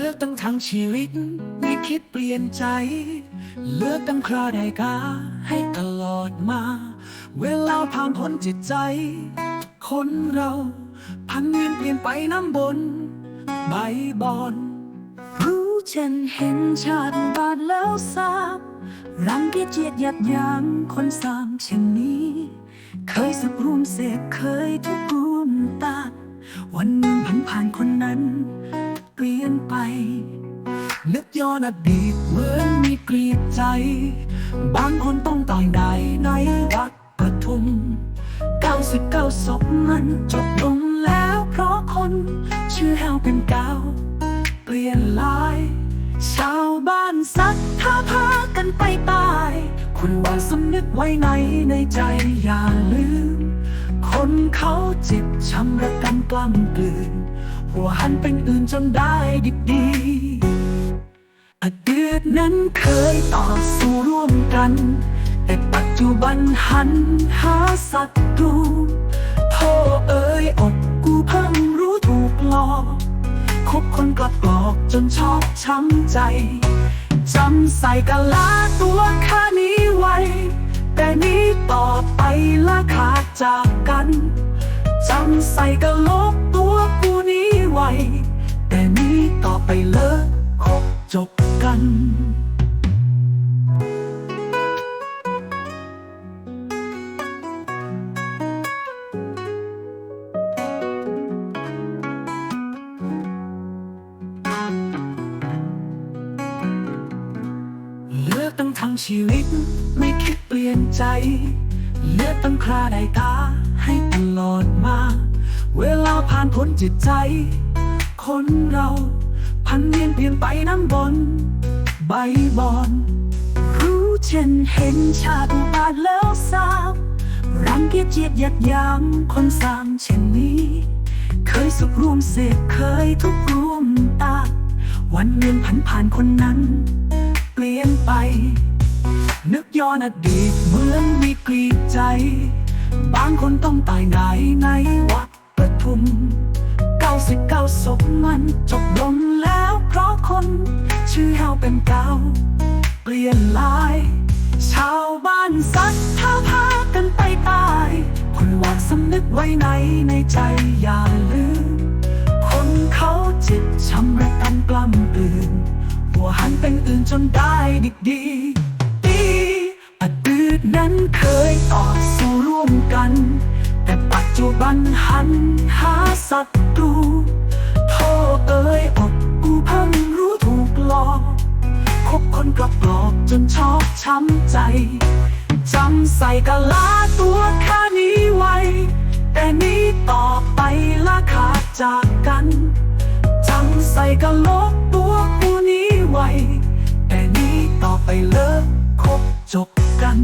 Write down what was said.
ลือกตั้งทั้งชีวิต ไม่คิดเปลี่ยนใจ เลือกตั้งคราใดกาให้ตลอดมา เวลาผ่านพ้นจิตใจ คนเราพันเวียนเปลี่ยนไปน้ำบน ใบบอน รู้ฉันเห็นชาติบาดแล้วทราบรังเกียจเจียดยัดยามคนสามเช่นนี้ เคยสับรวมเสพเคยทุกรวมตาวันหนึ่งผ่านผ่านคนนั้น เปลี่ยนไป นึกย้อนอดีตเหมือนมีกรีดใจ บางคนต้องตายในในวัดปทุม 99ศพมันจบลงแล้วเพราะคน ชื่อแฮวเป็นเก่าเปลี่ยนลาย ชาวบ้านซักท่าพากันไปตาย คุณว่าสำนึกไว้ในในใจอย่าลืม คนเขาเจ็บช้ำระกำกล้ำกลืน หัวหันเป็นอื่นจนได้ดิบดีอดีตนั้นเคยต่อสู้ร่วมกัน แต่ปัจจุบันหันหาศัตรูโทษเอ่ยอดกูเพิ่งรู้ถูกหลอกคบคนกลับกลอกจนชอบช้ำใจจำใส่กะลาตัวข้านี้ไว้ แต่นี้ต่อไปละขาดจากกันจำใส่กะลก ทั้งชีวิต ไม่คิดเปลี่ยนใจ เลือกตั้งคราใดตาให้ตลอดมา เวลาผ่านพ้นจิตใจ คนเราพันเวียนเปลี่ยนไปน้ำบน ใบบอน รู้ฉันเห็นชาติบาดแล้วทราบรังเกียจเจียดยัดยามคนสามเช่นนี้ เคยสุขร่วมเสพเคยทุกข์ร่วมตา วันหนึ่งผ่านผ่านคนนั้น เปลี่ยนไป นึกย้อนอดีตเหมือนมีกรีดใจ บางคนต้องตายในในวัดประทุม 99ศพมันจบลงแล้วเพราะคน ชื่อแฮวเป็นเก่า เปลี่ยนลาย ชาวบ้านซัดท่าพากันไปตาย คนวาดสำนึกไว้ในในใจอย่าลืม คนเขาจิตช้ำระกำกล้ำตื่นหัวหันเป็นอื่นจนได้ดีดี ยต่อสู้ร่วมกัน แต่ปัจจุบันหันหาศัตรูโทษเอ่ยอดกูเพิ่งรู้ถูกหลอกคบคนกลับกลอกจนชอบช้ำใจจำใส่กะลาตัวข้านี้ไว้ แต่นี้ต่อไปละขาดจากกันจำใส่กะโลกตัวกูนี้ไว้ แต่นี้ต่อไปเลิกคบจบกัน